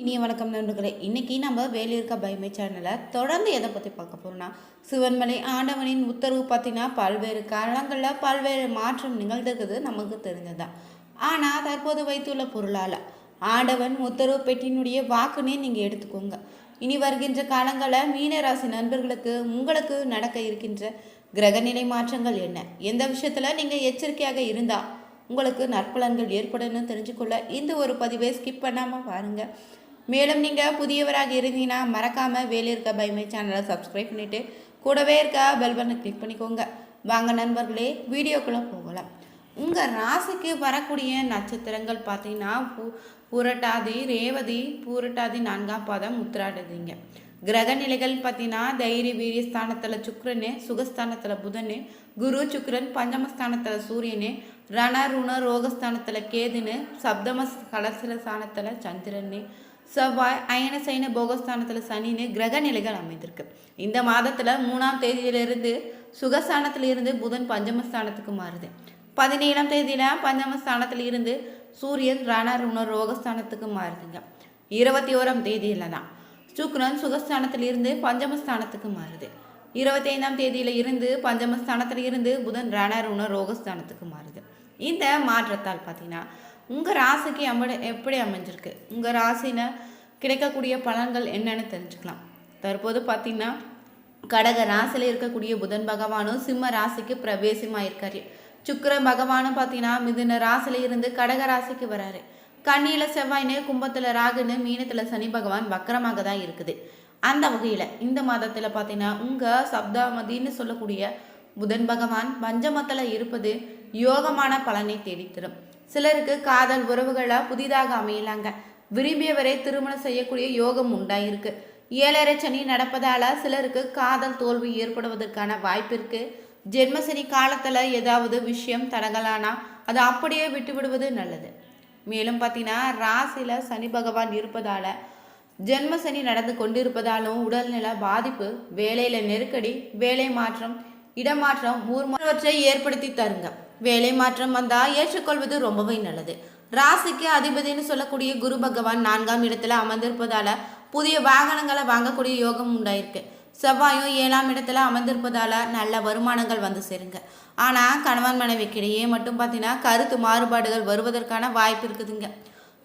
இனிய வணக்கம் நண்பர்களே. இன்னைக்கு நம்ம வேலியிருக்க பயமை சேனலை தொடர்ந்து எதை பற்றி பார்க்க போகிறோம்னா சிவன்மலை ஆண்டவனின் உத்தரவு பார்த்தீங்கன்னா பல்வேறு காலங்களில் பல்வேறு மாற்றம் நிகழ்ந்திருக்குது நமக்கு தெரிஞ்சதுதான். ஆனால் தற்போது வைத்துள்ள பொருளால் ஆண்டவன் உத்தரவு பெட்டியினுடைய வாக்குனே நீங்கள் எடுத்துக்கோங்க. இனி வருகின்ற காலங்களில் மீனராசி நண்பர்களுக்கு உங்களுக்கு நடக்க இருக்கின்ற கிரகநிலை மாற்றங்கள் என்ன? எந்த விஷயத்தில் நீங்கள் எச்சரிக்கையாக இருந்தால் உங்களுக்கு நற்பலன்கள் ஏற்படும்னு தெரிஞ்சுக்கொள்ள இந்த ஒரு பதிவை ஸ்கிப் பண்ணாமல் பாருங்கள் மேலும் நீங்கள் புதியவராக இருந்தீங்கன்னா மறக்காமல் வேலை இருக்க பைமை சேனலை சப்ஸ்கிரைப் பண்ணிவிட்டு கூடவே இருக்க பெல் பட்டனை கிளிக் பண்ணிக்கோங்க. வாங்க நண்பர்களே வீடியோக்குள்ளே போகலாம். உங்கள் ராசிக்கு வரக்கூடிய நட்சத்திரங்கள் பார்த்தீங்கன்னா பூ பூரட்டாதி ரேவதி பூரட்டாதி நான்காம் பாதம் உத்திராடுதிங்க. கிரக நிலைகள் பார்த்தீங்கன்னா தைரிய வீரிய ஸ்தானத்தில் சுக்கிரனு சுகஸ்தானத்தில் புதனு குரு சுக்ரன் பஞ்சமஸ்தானத்தில் சூரியனு ரண ருண ரோகஸ்தானத்தில் கேதுன்னு சப்தம கலசல ஸ்தானத்தில் சந்திரனு செவ்வாய் அயன சைன போகஸ்தானத்தில் சனின்னு கிரக நிலைகள் அமைந்திருக்கு. இந்த மாதத்தில் மூணாம் தேதியிலிருந்து சுகஸ்தானத்தில் இருந்து புதன் பஞ்சமஸ்தானத்துக்கு மாறுது. பதினேழாம் தேதியில் பஞ்சமஸ்தானத்தில் இருந்து சூரியன் ரண உணர் ரோகஸ்தானத்துக்கு மாறுதுங்க. இருபத்தி ஓராம் தேதியில் தான் சுக்ரன் சுகஸ்தானத்தில் இருந்து பஞ்சமஸ்தானத்துக்கு மாறுது. இருபத்தி ஐந்தாம் தேதியில இருந்து பஞ்சமஸ்தானத்தில் இருந்து புதன் ரண உணர் ரோகஸ்தானத்துக்கு மாறுது. இந்த மாற்றத்தால் பார்த்தீங்கன்னா உங்கள் ராசிக்கு எப்படி எப்படி அமைஞ்சிருக்கு? உங்கள் ராசியில் கிடைக்கக்கூடிய பலன்கள் என்னென்னு தெரிஞ்சுக்கலாம். தற்போது பார்த்தீங்கன்னா கடக ராசியில் இருக்கக்கூடிய புதன் பகவானும் சிம்ம ராசிக்கு பிரவேசமாயிருக்காரு. சுக்கிர பகவானும் பார்த்தீங்கன்னா மிதுன ராசியில் இருந்து கடக ராசிக்கு வராரு. கண்ணியில் செவ்வாய்னு கும்பத்தில் ராகுன்னு மீனத்தில் சனி பகவான் வக்கரமாக தான் இருக்குது. அந்த வகையில் இந்த மாதத்தில் பார்த்தீங்கன்னா உங்கள் சப்தாமதின்னு சொல்லக்கூடிய புதன் பகவான் பஞ்சமத்தில் இருப்பது யோகமான பலனை தேடித்தரும். சிலருக்கு காதல் உறவுகளை புதிதாக அமையலாங்க. விரும்பியவரை திருமணம் செய்யக்கூடிய யோகம் உண்டாயிருக்கு. ஏழரை சனி நடப்பதால சிலருக்கு காதல் தோல்வி ஏற்படுவதற்கான வாய்ப்பு இருக்கு. ஜென்மசனி காலத்தில் ஏதாவது விஷயம் தடங்கலானா அதை அப்படியே விட்டு விடுவது நல்லது. மேலும் பார்த்தீங்கன்னா ராசியில் சனி பகவான் இருப்பதால் ஜென்மசனி நடந்து கொண்டிருப்பதாலும் உடல்நல பாதிப்பு வேலையில் நெருக்கடி வேலை மாற்றம் இடமாற்றம் ஊர் மாற்றவற்றை ஏற்படுத்தி தருங்க. வேலை மாற்றம் வந்தால் ஏற்றுக்கொள்வது ரொம்பவே நல்லது. ராசிக்கு அதிபதினு சொல்லக்கூடிய குரு பகவான் நான்காம் இடத்துல அமர்ந்திருப்பதால புதிய வாகனங்களை வாங்கக்கூடிய யோகம் உண்டாயிருக்கு. செவ்வாயும் ஏழாம் இடத்துல அமர்ந்திருப்பதால நல்ல வருமானங்கள் வந்து சேருங்க. ஆனால் கணவன் மனைவிக்கிடையே மட்டும் பார்த்தீங்கன்னா கருத்து மாறுபாடுகள் வருவதற்கான வாய்ப்பு இருக்குதுங்க.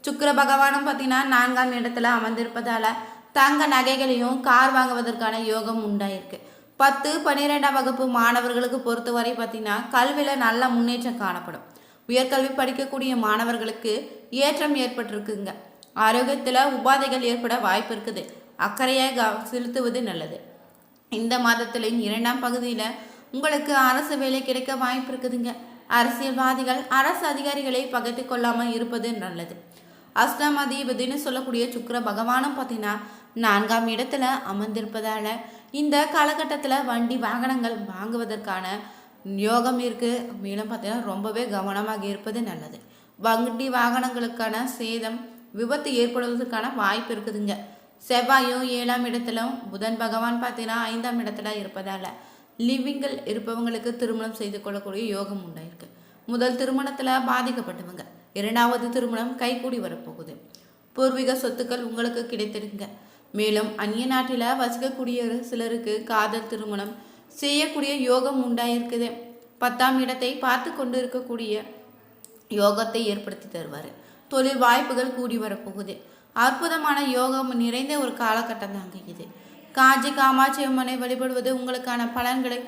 சுக்கிர பகவானும் பார்த்தீங்கன்னா நான்காம் இடத்துல அமர்ந்திருப்பதால தங்க நகைகளையும் கார் வாங்குவதற்கான யோகம் உண்டாயிருக்கு. பத்து பன்னிரெண்டாம் வகுப்பு மாணவர்களுக்கு பொறுத்தவரை பார்த்தீங்கன்னா கல்வியில் நல்ல முன்னேற்றம் காணப்படும். உயர்கல்வி படிக்கக்கூடிய மாணவர்களுக்கு ஏற்றம் ஏற்பட்டிருக்குங்க. ஆரோக்கியத்தில் உபாதைகள் ஏற்பட வாய்ப்பு இருக்குது. அக்கறையாக க செலுத்துவது நல்லது. இந்த மாதத்திலின் இரண்டாம் பகுதியில் உங்களுக்கு அரசு வேலை கிடைக்க வாய்ப்பு இருக்குதுங்க. அரசியல்வாதிகள் அரசு அதிகாரிகளை பகைத்து கொள்ளாமல் இருப்பது நல்லது. அஷ்டம் சொல்லக்கூடிய சுக்கர பகவானும் பார்த்தீங்கன்னா நான்காம் இடத்துல அமர்ந்திருப்பதால இந்த காலகட்டத்தில் வண்டி வாகனங்கள் வாங்குவதற்கான யோகம் இருக்குது மேலும் பார்த்தீங்கன்னா ரொம்பவே கவனமாக இருப்பது நல்லது. வண்டி வாகனங்களுக்கான சேதம் விபத்து ஏற்படுவதற்கான வாய்ப்பு இருக்குதுங்க. செவ்வாயும் ஏழாம் இடத்திலும் புதன் பகவான் பார்த்தீங்கன்னா ஐந்தாம் இடத்துல இருப்பதால லிவிங்கில் இருப்பவங்களுக்கு திருமணம் செய்து கொள்ளக்கூடிய யோகம் உண்டாயிருக்கு முதல் திருமணத்தில் பாதிக்கப்பட்டவங்க. இரண்டாவது திருமணம் கைகூடி வரப்போகுது. பூர்வீக சொத்துக்கள் உங்களுக்கு கிடைத்திருங்க மேலும் அந்நிய நாட்டில் வசிக்கக்கூடிய சிலருக்கு காதல் திருமணம் செய்யக்கூடிய யோகம் உண்டாயிருக்குது. பத்தாம் இடத்தை பார்த்து கொண்டு இருக்கக்கூடிய யோகத்தை ஏற்படுத்தி தருவார். தொழில் வாய்ப்புகள் கூடி வரப்போகுது. அற்புதமான யோகம் நிறைந்த ஒரு காலகட்டம் தாங்க இது. காஞ்சி காமாட்சி அம்மனை வழிபடுவது உங்களுக்கான பலன்களை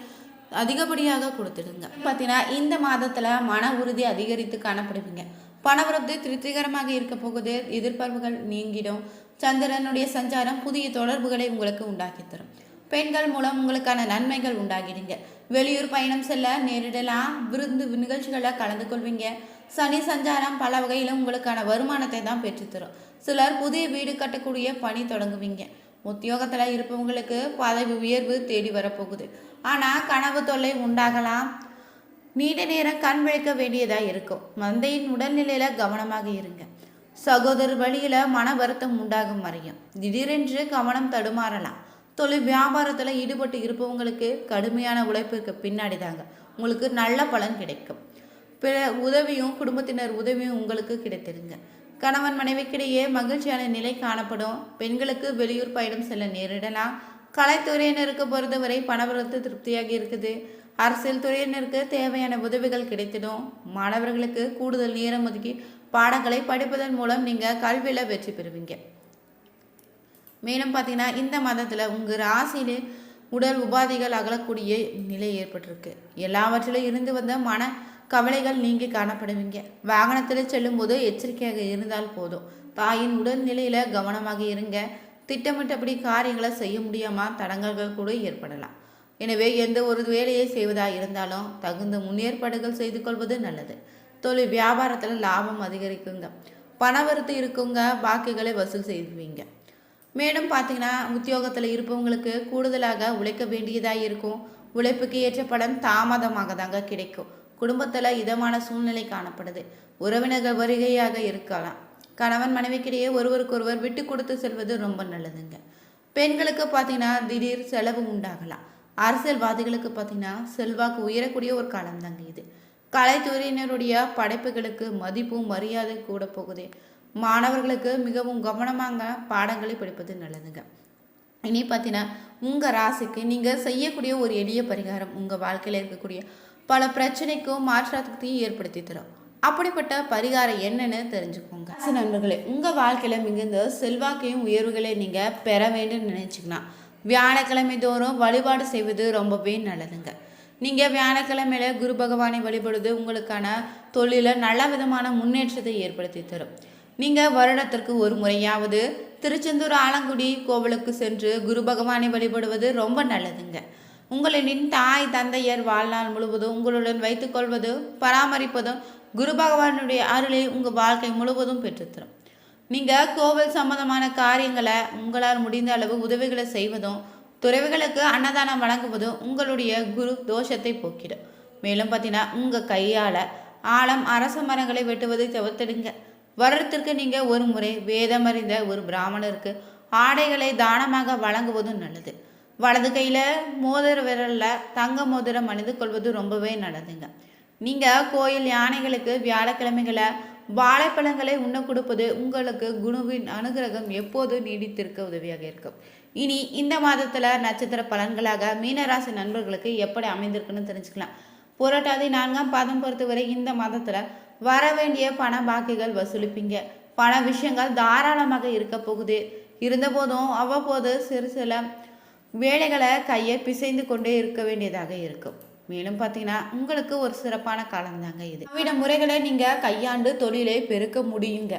அதிகப்படியாக கொடுத்துடுங்க பார்த்தீங்கன்னா இந்த மாதத்தில் மன உறுதி அதிகரித்து காணப்படுவீங்க. பணவரத்து திருப்திகரமாக இருக்க போகுது. எதிர்பார்ப்புகள் நீங்கிடும். சந்திரனுடைய சஞ்சாரம் புதிய தொடர்புகளை உங்களுக்கு உண்டாக்கி தரும். பெண்கள் மூலம் உங்களுக்கான நன்மைகள் உண்டாகிடுங்க. வெளியூர் பயணம் செல்ல நேரிடலாம். விருந்து நிகழ்ச்சிகளில் கலந்து கொள்வீங்க. சனி சஞ்சாரம் பல வகையிலும் உங்களுக்கான வருமானத்தை தான் பெற்றுத்தரும் சிலர் புதிய வீடு கட்டக்கூடிய பணி தொடங்குவீங்க. உத்தியோகத்தில் இருப்பவங்களுக்கு பதவி உயர்வு தேடி வரப்போகுது. ஆனால் கனவு தொல்லை உண்டாகலாம். நீண்ட நேரம் கண் விழிக்க வேண்டியதாக இருக்கும். மந்தையின் உடல்நிலையில் கவனமாக இருங்க. சகோதரர் வழியில் மன வருத்தம் உண்டாகும் வரையும் திடீரென்று கவனம் தடுமாறலாம். தொழில் வியாபாரத்தில் ஈடுபட்டு இருப்பவங்களுக்கு கடுமையான உழைப்பிற்கு பின்னாடி தாங்க உங்களுக்கு நல்ல பலன் கிடைக்கும். பிற உதவியும் குடும்பத்தினர் உதவியும் உங்களுக்கு கிடைத்திருங்க. கணவன் மனைவிக்கிடையே மகிழ்ச்சியான நிலை காணப்படும். பெண்களுக்கு வெளியூர் பயணம் செல்ல நேரிடலாம். கலைத்துறையினருக்கு பொறுத்தவரை பணவரத்து திருப்தியாக இருக்குது. அரசியல் துறையினருக்கு தேவையான உதவிகள் கிடைத்திடும். மாணவர்களுக்கு கூடுதல் நேரம் ஒதுக்கி பாடங்களை படிப்பதன் மூலம் நீங்கள் கல்வியில் வெற்றி பெறுவீங்க. மேலும் பார்த்தீங்கன்னா இந்த மாதத்தில் உங்கள் ராசியில் உடல் உபாதைகள் அகலக்கூடிய நிலை ஏற்பட்டிருக்கு. எல்லாவற்றிலும் இருந்து வந்த மன கவலைகள் நீங்கி காணப்படுவீங்க. வாகனத்தில் செல்லும்போது எச்சரிக்கையாக இருந்தால் போதும். தாயின் உடல்நிலையில் கவனமாக இருங்க. திட்டமிட்டபடி காரியங்களை செய்ய முடியாமல் தடங்கல்கள் கூட ஏற்படலாம். எனவே எந்த ஒரு வேலையை செய்வதாக இருந்தாலும் தகுந்த முன்னேற்பாடுகள் செய்து கொள்வது நல்லது. தொழில் வியாபாரத்தில் லாபம் அதிகரிக்குங்க. பணவரத்து இருக்குங்க பாக்கிகளை வசூல் செய்வீங்க. மேலும் பார்த்தீங்கன்னா உத்தியோகத்தில் இருப்பவங்களுக்கு கூடுதலாக உழைக்க வேண்டியதாக இருக்கும். உழைப்புக்கு ஏற்ற பலன் தாமதமாக தாங்க கிடைக்கும். குடும்பத்தில் இதமான சூழ்நிலை காணப்படுது. உறவினர்கள் வருகையாக இருக்கலாம். கணவன் மனைவிக்கிடையே ஒருவருக்கொருவர் விட்டு கொடுத்து செல்வது ரொம்ப நல்லதுங்க. பெண்களுக்கு பார்த்தீங்கன்னா திடீர் செலவு உண்டாகலாம். அரசியல்வாதிகளுக்கு பார்த்தீங்கன்னா செல்வாக்கு உயரக்கூடிய ஒரு காலம் தாங்க இது. கலைத்துறையினருடைய படைப்புகளுக்கு மதிப்பும் மரியாதை கூட போகுது. மாணவர்களுக்கு மிகவும் கவனமாக பாடங்களை படிப்பது நல்லதுங்க. இனி பார்த்தீங்கன்னா உங்கள் ராசிக்கு நீங்கள் செய்யக்கூடிய ஒரு எளிய பரிகாரம் உங்கள் வாழ்க்கையில் இருக்கக்கூடிய பல பிரச்சனைக்கும் மாற்றத்தையும் ஏற்படுத்தி தரும். அப்படிப்பட்ட பரிகாரம் என்னன்னு தெரிஞ்சுக்கோங்க. ராசி நண்பர்களே உங்கள் வாழ்க்கையில் மிகுந்த செல்வாக்கையும் உயர்வுகளை நீங்கள் பெற வேண்டும் நினச்சிக்கலாம் வியாழக்கிழமை தோறும் வழிபாடு செய்வது ரொம்பவே நல்லதுங்க. நீங்கள் வியாழக்கிழமையில குரு பகவானை வழிபடுவது உங்களுக்கான தொழிலில் நல்ல விதமான முன்னேற்றத்தை ஏற்படுத்தி தரும். நீங்கள் வருடத்திற்கு ஒரு முறையாவது திருச்செந்தூர் ஆலங்குடி கோவிலுக்கு சென்று குரு பகவானை வழிபடுவது ரொம்ப நல்லதுங்க. உங்களின் தாய் தந்தையர் வாழ்நாள் முழுவதும் உங்களுடன் வைத்துக்கொள்வதும் பராமரிப்பதும் குரு பகவானுடைய அருளை உங்கள் வாழ்க்கை முழுவதும் பெற்றுத்தரும். நீங்கள் கோவில் சம்பந்தமான காரியங்களை உங்களால் முடிந்த அளவு உதவிகளை செய்வதும் துறவிகளுக்கு அன்னதானம் வழங்குவதும் உங்களுடைய குரு தோஷத்தை போக்கிடும். மேலும் பார்த்தீங்கன்னா உங்கள் கையால் ஆழம் அரச மரங்களை வெட்டுவதை தவிர்த்திடுங்க. வருடத்திற்கு நீங்கள் ஒரு முறை வேதமறிந்த ஒரு பிராமணருக்கு ஆடைகளை தானமாக வழங்குவதும் நல்லது. வலது கையில் மோதிர விரலில் தங்க மோதிரம் அணிந்து கொள்வது ரொம்பவே நல்லதுங்க. நீங்கள் கோயில் யானைகளுக்கு வியாழக்கிழமைகளை வாழைப்பழங்களை உண்ண கொடுப்பது உங்களுக்கு குருவின் அனுகிரகம் எப்போது நீடித்திருக்க உதவியாக இருக்கும். இனி இந்த மாதத்தில் நட்சத்திர பலன்களாக மீனராசி நண்பர்களுக்கு எப்படி அமைந்திருக்குன்னு தெரிஞ்சுக்கலாம். புரட்டாதி நான்காம் பாதம் பொறுத்தவரை இந்த மாதத்தில் வர வேண்டிய பண பாக்கிகள் வசூலிப்பீங்க. பண விஷயங்கள் தாராளமாக இருக்க போகுது. இருந்தபோதும் அவ்வப்போது சிறு சில வேலைகளை கையை பிசைந்து கொண்டே இருக்க வேண்டியதாக இருக்கும். மேலும் பார்த்தீங்கன்னா உங்களுக்கு ஒரு சிறப்பான காலம் தாங்க இது. நவீன முறைகளை நீங்கள் கையாண்டு தொழிலை பெருக்க முடியுங்க.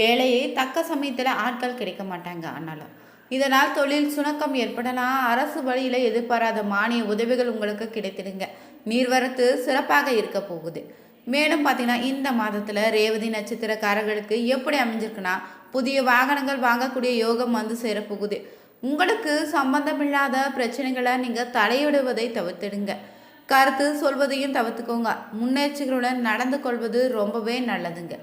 வேலையை தக்க சமயத்தில் ஆட்கள் கிடைக்க மாட்டாங்க ஆனாலும். இதனால் தொழில் சுணக்கம் ஏற்படலாம் அரசு வழியில் எதிர்பாராத மானிய உதவிகள் உங்களுக்கு கிடைத்திடுங்க. நீர்வரத்து சிறப்பாக இருக்க போகுது. மேலும் பார்த்தீங்கன்னா இந்த மாதத்தில் ரேவதி நட்சத்திரக்காரர்களுக்கு எப்படி அமைஞ்சிருக்குன்னா புதிய வாகனங்கள் வாங்கக்கூடிய யோகம் வந்து சேரப்போகுது. உங்களுக்கு சம்பந்தமில்லாத பிரச்சனைகளை நீங்கள் தலையிடுவதை தவிர்த்திடுங்க. கருத்து சொல்வதையும் தவிர்த்துக்கோங்க. முன்னேற்சிகளுடன் நடந்து கொள்வது ரொம்பவே நல்லதுங்க.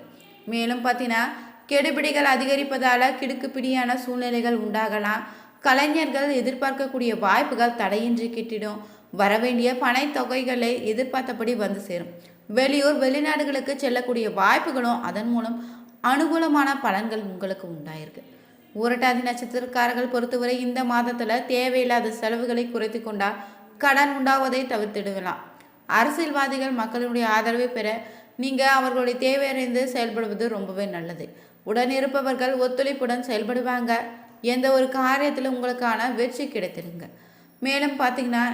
மேலும் பார்த்தீங்கன்னா கெடுபிடிகள் அதிகரிப்பதால் கிடுக்குப்பிடியான சூழ்நிலைகள் உண்டாகலாம். கலைஞர்கள் எதிர்பார்க்கக்கூடிய வாய்ப்புகள் தடையின்றி கிட்டிடும். வரவேண்டிய பனை தொகைகளை எதிர்பார்த்தபடி வந்து சேரும். வெளியூர் வெளிநாடுகளுக்கு செல்லக்கூடிய வாய்ப்புகளும் அதன் மூலம் அனுகூலமான பலன்கள் உங்களுக்கு உண்டாயிருக்கு. ஊரட்டாதி நட்சத்திரக்காரர்கள் பொறுத்தவரை இந்த மாதத்தில் தேவையில்லாத செலவுகளை குறைத்து கொண்டால் கடன் உண்டாவதை தவிர்த்திடலாம். அரசியல்வாதிகள் மக்களுடைய ஆதரவை பெற நீங்கள் அவர்களுடைய தேவையறிந்து செயல்படுவது ரொம்பவே நல்லது. உடன் இருப்பவர்கள் ஒத்துழைப்புடன் செயல்படுவாங்க. எந்த ஒரு காரியத்தில் உங்களுக்கான வெற்றி கிடைத்திருங்க மேலும் பார்த்தீங்கன்னா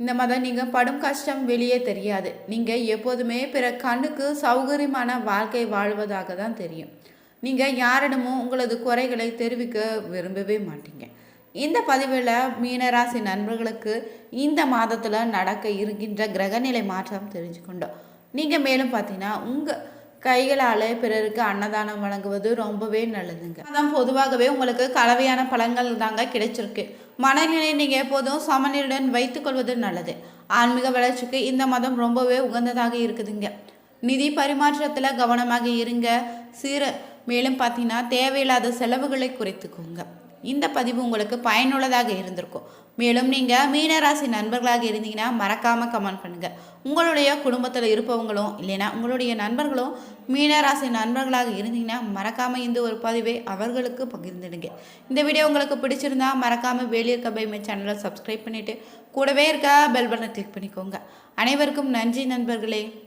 இந்த மாதம் நீங்கள் படும் கஷ்டம் வெளியே தெரியாது. நீங்கள் எப்போதுமே பிற கண்ணுக்கு சௌகரியமான வாழ்க்கை வாழ்வதாக தான் தெரியும். நீங்கள் யாரிடமும் உங்களது குறைகளை தெரிவிக்க விரும்பவே மாட்டீங்க. இந்த பதிவில் மீனராசி நண்பர்களுக்கு இந்த மாதத்தில் நடக்க இருக்கின்ற கிரகநிலை மாற்றம் தெரிஞ்சுக்கொண்டோம். நீங்கள் மேலும் பார்த்தீங்கன்னா உங்கள் கைகளால் பிறருக்கு அன்னதானம் வழங்குவது ரொம்பவே நல்லதுங்க. அதான் பொதுவாகவே உங்களுக்கு கலவையான பழங்கள் தாங்க கிடைச்சிருக்கு. மனநிலை நீங்கள் எப்போதும் சமநிலையுடன் வைத்துக்கொள்வது நல்லது. ஆன்மீக வளர்ச்சிக்கு இந்த மதம் ரொம்பவே உகந்ததாக இருக்குதுங்க. நிதி பரிமாற்றத்தில் கவனமாக இருங்க. சீர மேலும் பார்த்தீங்கன்னா தேவையில்லாத செலவுகளை குறைத்துக்கோங்க. இந்த பதிவு உங்களுக்கு பயனுள்ளதாக இருந்திருக்கும். மேலும் நீங்கள் மீனராசி நண்பர்களாக இருந்தீங்கன்னா மறக்காமல் கமெண்ட் பண்ணுங்கள் உங்களுடைய குடும்பத்தில் இருப்பவங்களும் இல்லைன்னா உங்களுடைய நண்பர்களும் மீனராசி நண்பர்களாக இருந்தீங்கன்னா மறக்காமல் இந்த ஒரு பதிவை அவர்களுக்கு பகிர்ந்துடுங்க. இந்த வீடியோ உங்களுக்கு பிடிச்சிருந்தா மறக்காமல் வேலியிருக்க பைமை சேனலை சப்ஸ்கிரைப் பண்ணிவிட்டு கூடவே இருக்க பெல் பட்டனை கிளிக் பண்ணிக்கோங்க. அனைவருக்கும் நன்றி நண்பர்களே.